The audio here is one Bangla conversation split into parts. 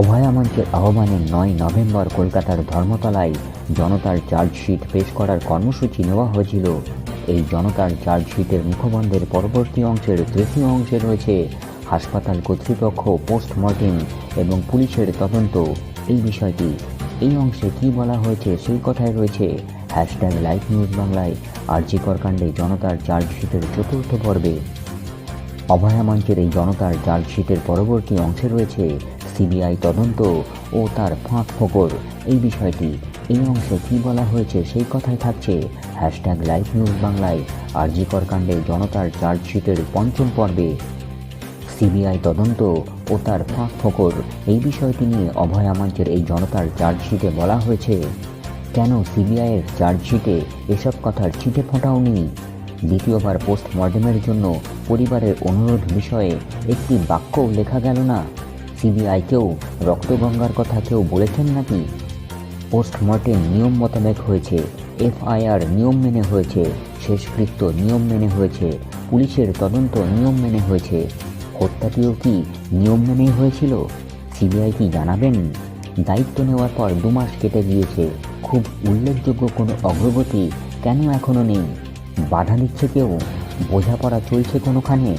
অভয়া মঞ্চের আহ্বানে নয় নভেম্বর কলকাতার ধর্মতলায় জনতার চার্জশিট পেশ করার কর্মসূচি নেওয়া হয়েছিল। এই জনতার চার্জশিটের মুখবন্ধের পরবর্তী অংশের তৃতীয় অংশে রয়েছে হাসপাতাল কর্তৃপক্ষ, পোস্টমর্টেম এবং পুলিশের তদন্ত। এই বিষয়টি, এই অংশে কি বলা হয়েছে সেই কথায় রয়েছে। হ্যাশট্যাগ লাইভ নিউজ বাংলায় আরজিকর কাণ্ডে জনতার চার্জশিটের চতুর্থ পর্বে। অভয়া মঞ্চের এই জনতার চার্জশিটের পরবর্তী অংশে রয়েছে সিবিআই তদন্ত ও তার ফাঁক ফোকর। এই বিষয়টি, এই অংশে কী বলা হয়েছে সেই কথাই থাকছে হ্যাশট্যাগ লাইভ নিউজ বাংলায় আরজিকর কাণ্ডে জনতার চার্জশিটের পঞ্চম পর্বে। সিবিআই তদন্ত ও তার ফাঁক ফোকর, এই বিষয়টি নিয়ে অভয়া মঞ্চের এই জনতার চার্জশিটে বলা হয়েছে। কেন সিবিআইয়ের চার্জশিটে এসব কথার ছিটে ফোঁটাও নেই দ্বিতীয়বার পোস্টমর্টেমের জন্য পরিবারের অনুরোধ বিষয়ে একটি বাক্যও লেখা গেল না। সিবিআইকেও রক্তগঙ্গার কথা কেউ বলেছেন নাকি? পোস্টমর্টেম নিয়ম মোতাবেক হয়েছে এফআইআর নিয়ম মেনে হয়েছে, শেষকৃত্য নিয়ম মেনে হয়েছে, পুলিশের তদন্ত নিয়ম মেনে হয়েছে। হত্যাটিও কি নিয়ম মেনেই হয়েছিল? সিবিআই কি জানাবেন? দায়িত্ব নেওয়ার পর দু মাস কেটে গিয়েছে। খুব উল্লেখযোগ্য কোনো অগ্রগতি কেন এখনও নেই? বাধা দিচ্ছে কেউ? বোঝাপড়া চলছে কোনোখানে?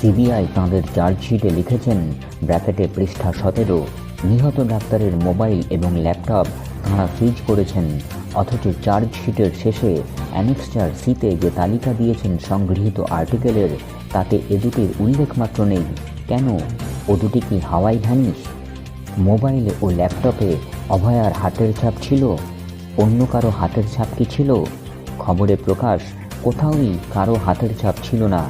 সিবিআই তাঁদের চার্জশিটে লিখেছেন, ব্র্যাকেটে পৃষ্ঠা সতেরো। নিহত ডাক্তারের মোবাইল এবং ল্যাপটপ তাঁরা ফ্রিজ করেছেন। অথচ চার্জশিটের শেষে অ্যানেক্সচার সিতে যে তালিকা দিয়েছেন সংগৃহীত আর্টিকেলের, তাতে এ দুটির উল্লেখ মাত্র নেই। কেন? ও দুটি কি হাওয়াই ভ্যানিস মোবাইলে ও ল্যাপটপে অভয়ার হাতের ছাপ ছিল? অন্য কারও হাতের ছাপ কি ছিল? খবরে প্রকাশ, কোথাওই কারও হাতের ছাপ ছিল না।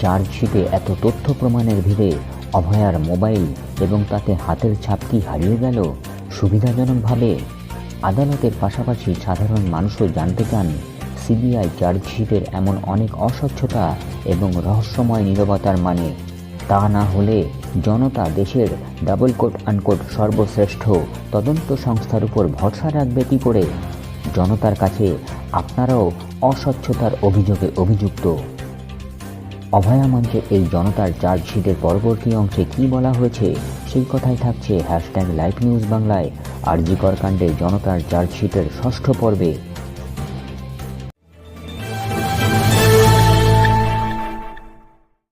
চার্জশিটে এত তথ্য প্রমাণের ভিড়ে অভয়ার মোবাইল এবং তাতে হাতের ছাপ কি হারিয়ে গেল? সুবিধাজনকভাবে আদালতের পাশাপাশি সাধারণ মানুষও জানতে চান, সিবিআই চার্জশিটের এমন অনেক অস্বচ্ছতা এবং রহস্যময় নীরবতার মানে। তা না হলে জনতা দেশের ডাবল কোট আনকোট সর্বশ্রেষ্ঠ তদন্ত সংস্থার উপর ভরসা রাখবে কী করে? জনতার কাছে আপনারাও অস্বচ্ছতার অভিযোগে অভিযুক্ত। অভয়া মঞ্চে এই জনতার চার্জশিটের পরবর্তী অংশে কি বলা হয়েছে, সেই কথাই থাকছে হ্যাশট্যাগ লাইভ নিউজ বাংলায়। আর আরজিকর কাণ্ডে জনতার চার্জশিটের ষষ্ঠ পর্বে।